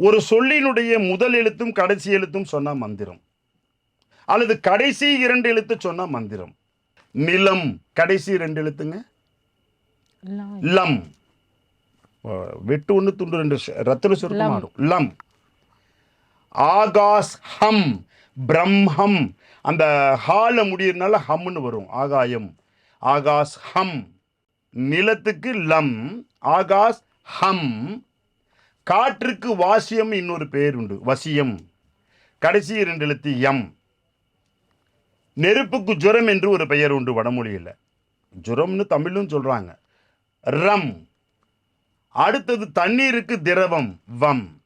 ஒரு சொல்லினுடைய முதல் எழுத்தும் கடைசி எழுத்தும் சொன்னா மந்திரம். அல்லது கடைசி இரண்டு எழுத்து சொன்னா மந்திரம். நிலம் கடைசி ரெண்டு எழுத்துங்க. லம். வெட்டு ஒன்று துண்டு ரெண்டு ரத்தின சுருக்கம் மாறும். லம். ஆகாஸ் ஹம் பிரம்மம். அந்த ஹால முடியறதுனால ஹம்னு வரும். ஆகாயம். ஆகாஸ் ஹம். நிலத்துக்கு லம் ஆகாஸ் ஹம். காற்றுக்கு வாசியம் இன்னொரு பேர் உண்டு வசியம். கடைசி இரண்டு எழுத்து எம் நெருப்புக்கு ஜுரம் என்று ஒரு பெயர் உண்டு வடமொழியில். ஜுரம்னு தமிழும் சொல்கிறாங்க ரம். அடுத்தது தண்ணீருக்கு திரவம் வம்.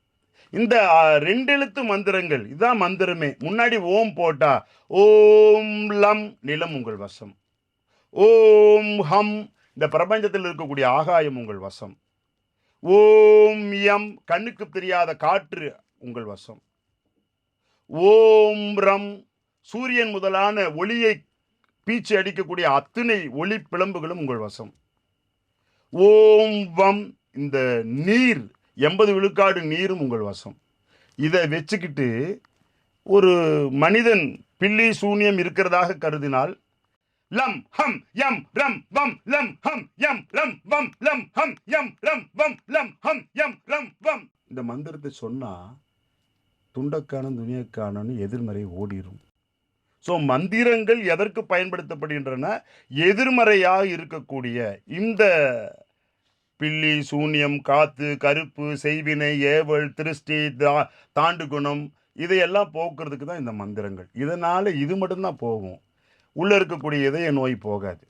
இந்த ரெண்டு எழுத்து மந்திரங்கள் இதான் மந்திரமே. முன்னாடி ஓம் போட்டா ஓம் லம் நிலம் உங்கள் வசம். ஓம் ஹம் இந்த பிரபஞ்சத்தில் இருக்கக்கூடிய ஆகாயம் உங்கள் வசம். ஓம் யம். கண்ணுக்கு தெரியாத காற்று உங்கள் வசம். ஓம் ரம். சூரியன் முதலான ஒளியை பீச்சு அடிக்கக்கூடிய அத்தனை ஒளி பிளம்புகளும் உங்கள் வசம். ஓம் வம். இந்த நீர் எண்பது விழுக்காடு நீரும் உங்கள் வசம். இதை வச்சுக்கிட்டு ஒரு மனிதன் பில்லி சூன்யம் இருக்கிறதாக கருதினால் லம் ஹம் யம் ரம் வம் லம் ஹம் யம் ரம் வம் லம் ஹம் யம் ரம் வம் லம் ஹம் யம் ரம் வம் இந்த மந்திரத்தை சொன்னா துண்டக்கான துணியக்கானன்னு எதிர்மறை ஓடிரும். ஸோ மந்திரங்கள் எதற்கு பயன்படுத்தப்படுகின்றன? எதிர்மறையாக இருக்கக்கூடிய இந்த பில்லி சூன்யம் காத்து கருப்பு செய்வினை ஏவல் திருஷ்டி தா தாண்டு குணம் இதையெல்லாம் போக்குறதுக்கு தான் இந்த மந்திரங்கள். இதனால் இது மட்டும்தான் போகும். உள்ளே இருக்கக்கூடிய இதய நோய் போகாது.